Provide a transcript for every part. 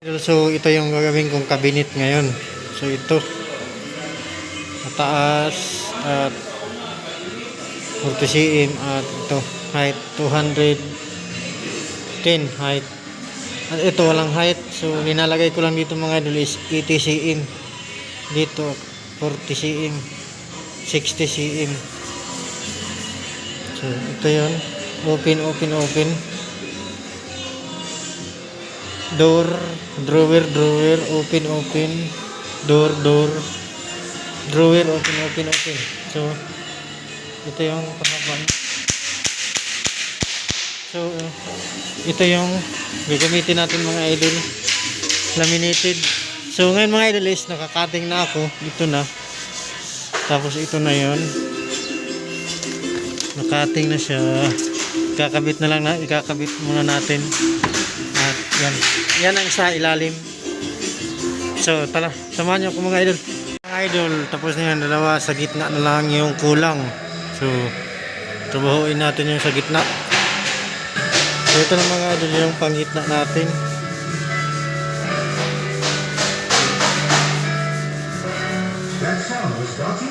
So ito yung gagawin kong cabinet ngayon. So ito. Mataas at 40 cm at ito height 210 height. At ito walang height. So linalagay ko lang dito mga idol is 80 cm. Dito 40 cm. 60 cm. So ito yun. Open, open, open door, drawer, drawer, open, open, door, door, drawer, open, open, open. So, ito yung pahaba. So, uh, ito yung gagamitin natin mga idol. Laminated. So, ngayon mga idol is nakakating na ako. Ito na. Tapos ito na yon Nakating na siya. Ikakabit na lang na. Ikakabit muna natin. Yan. Yan ang sa ilalim. So, tala. Samahan niyo ako mga idol. Mga idol, tapos na yan. Dalawa sa gitna na lang yung kulang. So, trabahuin natin yung sa gitna. So, ito na mga idol yung panggitna natin.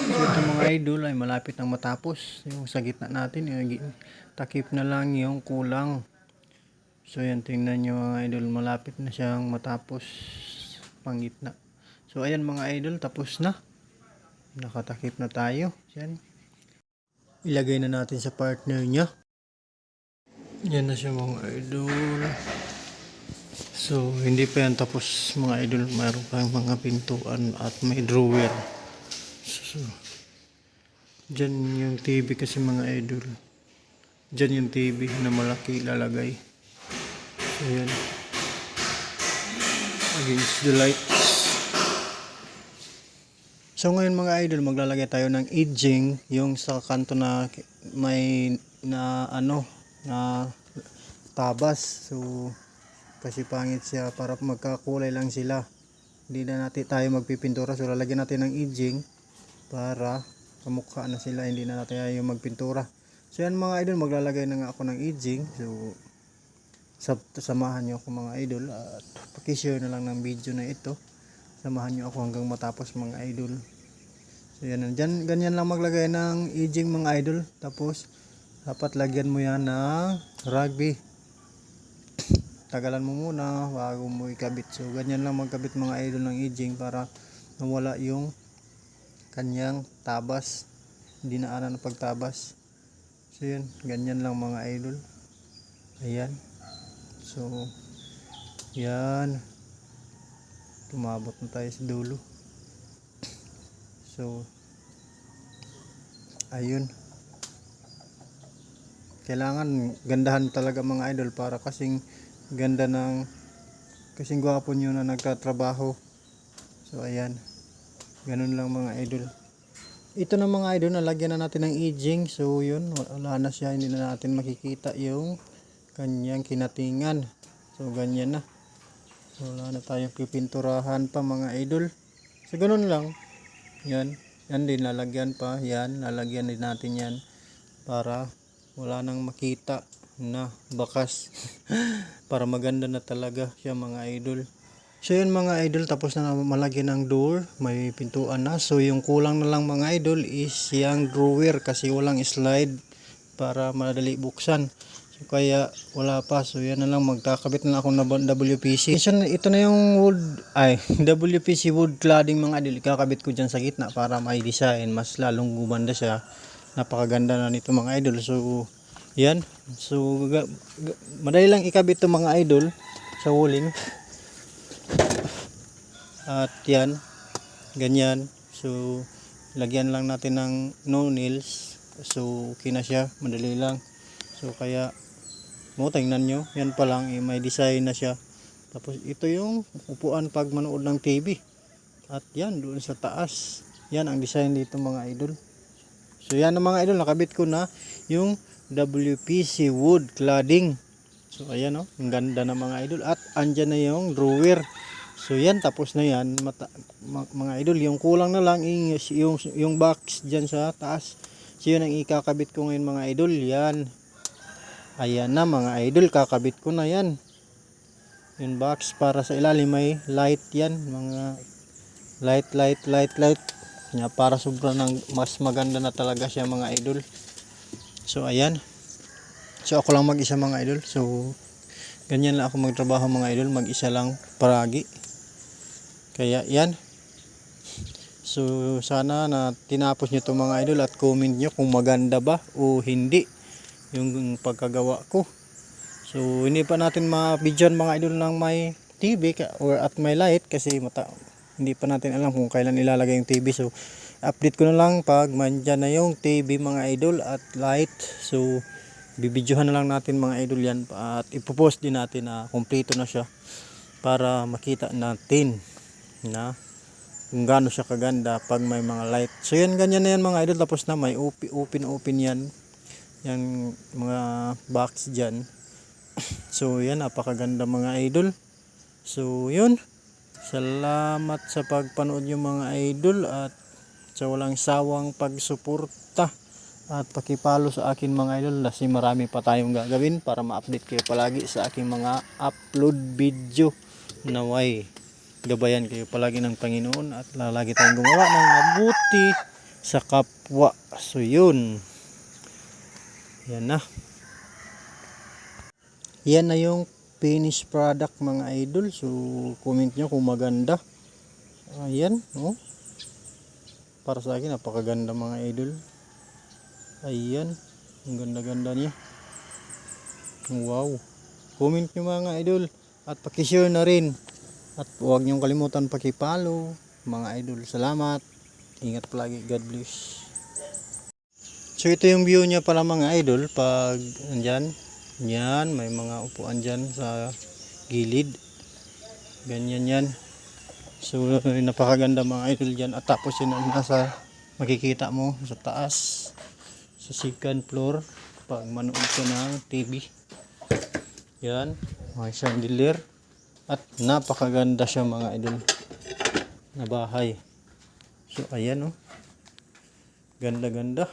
Ito mga idol ay malapit nang matapos. Yung sa gitna natin, yung takip na lang yung kulang. So yan, tingnan nyo mga idol, malapit na siyang matapos panggitna. So ayan mga idol, tapos na. Nakatakip na tayo. Yan. Ilagay na natin sa partner niya. Yan na siya mga idol. So hindi pa yan tapos mga idol. Mayroon pa mga pintuan at may drawer. So, dyan yung TV kasi mga idol. Dyan yung TV na malaki ilalagay. So, yan. Against the lights. So, ngayon mga idol, maglalagay tayo ng edging yung sa kanto na may na ano, na tabas. So, kasi pangit siya para magkakulay lang sila. Hindi na natin tayo magpipintura. So, lalagyan natin ng edging para kamukha na sila. Hindi na natin tayo magpintura. So, yan mga idol, maglalagay na nga ako ng edging. So, samahan nyo ako mga idol. At pakishare na lang ng video na ito. Samahan nyo ako hanggang matapos mga idol. So yan. Dyan, ganyan lang maglagay ng edging mga idol. Tapos dapat lagyan mo yan ng rugby. Tagalan mo muna bago mo ikabit. So ganyan lang magkabit mga idol ng edging para nawala yung kanyang tabas. Dinaanan ng pagtabas. So yun. Ganyan lang mga idol. Ayan So, yan. Tumabot na tayo sa dulo. So, ayun. Kailangan gandahan talaga mga idol para kasing ganda ng kasing gwapo nyo na nagtatrabaho. So, ayan. Ganun lang mga idol. Ito na mga idol, nalagyan na natin ng edging. So, yun. Wala na siya. Hindi na natin makikita yung kanyang kinatingan. So, ganyan na. Wala na tayong pipinturahan pa mga idol. So, ganun lang. Yan. Yan din, lalagyan pa. Yan, lalagyan din natin yan. Para wala nang makita na bakas. para maganda na talaga siya mga idol. So yun mga idol, tapos na malagyan ng door, may pintuan na. So yung kulang na lang mga idol is yung drawer kasi walang slide para madali buksan. Kaya wala pa. So yan na lang magkakabit na ako ng WPC. Ito, ito na yung wood ay WPC wood cladding mga idol. Kakabit ko diyan sa gitna para may design mas lalong gumanda siya. Napakaganda na nito mga idol. So yan. So madali lang ikabit to mga idol sa walling. At yan. Ganyan. So lagyan lang natin ng no nails. So okay na siya. Madali lang. So kaya mo tingnan nyo, yan pa lang eh, may design na siya. Tapos ito yung upuan pag manood ng TV. At yan doon sa taas. Yan ang design dito mga idol. So yan ang mga idol, nakabit ko na yung WPC wood cladding. So ayan oh, ang ganda ng mga idol at andyan na yung drawer. So yan tapos na yan mata, ma- mga idol, yung kulang na lang yung yung, yung box diyan sa taas. So yun ang ikakabit ko ngayon mga idol. Yan. Ayan na mga idol, kakabit ko na yan. Yung box para sa ilalim may light yan. Mga light, light, light, light. Kaya para sobra ng mas maganda na talaga siya mga idol. So ayan. So ako lang mag-isa mga idol. So ganyan lang ako magtrabaho mga idol. Mag-isa lang paragi. Kaya yan. So sana na tinapos nyo to mga idol at comment nyo kung maganda ba o hindi yung pagkagawa ko. So hindi pa natin ma-videoan mga idol ng may TV or at may light kasi mata hindi pa natin alam kung kailan ilalagay yung TV. So update ko na lang pag mandyan na yung TV mga idol at light. So bibidyohan na lang natin mga idol yan at ipopost din natin na kompleto na siya para makita natin na kung gaano siya kaganda pag may mga light. So yan ganyan na yan mga idol tapos na may open open, open yan. Yan mga box dyan. So yan napakaganda mga idol. So yun. Salamat sa pagpanood yung mga idol at sa walang sawang pagsuporta at pakipalo sa akin mga idol kasi marami pa tayong gagawin para ma-update kayo palagi sa aking mga upload video naway gabayan kayo palagi ng Panginoon at lalagi tayong gumawa ng mabuti sa kapwa so yun yan na. Yan na yung finished product mga idol. So comment nyo kung maganda. Ayan oh para sa akin napakaganda mga idol. Ayan ang ganda ganda niya. Wow. Comment nyo mga idol at pakishare na rin. At huwag niyong kalimutan pakipalo mga idol. Salamat. Ingat palagi. God bless so ito yung view niya pala mga idol. Pag andyan yan may mga upuan dyan sa gilid. Ganyan yan. So napakaganda mga idol dyan. At tapos yun ang nasa makikita mo sa taas sa second floor pag manood ka ng TV yan may chandelier. At napakaganda siya mga idol na bahay. So ayan oh. Ganda ganda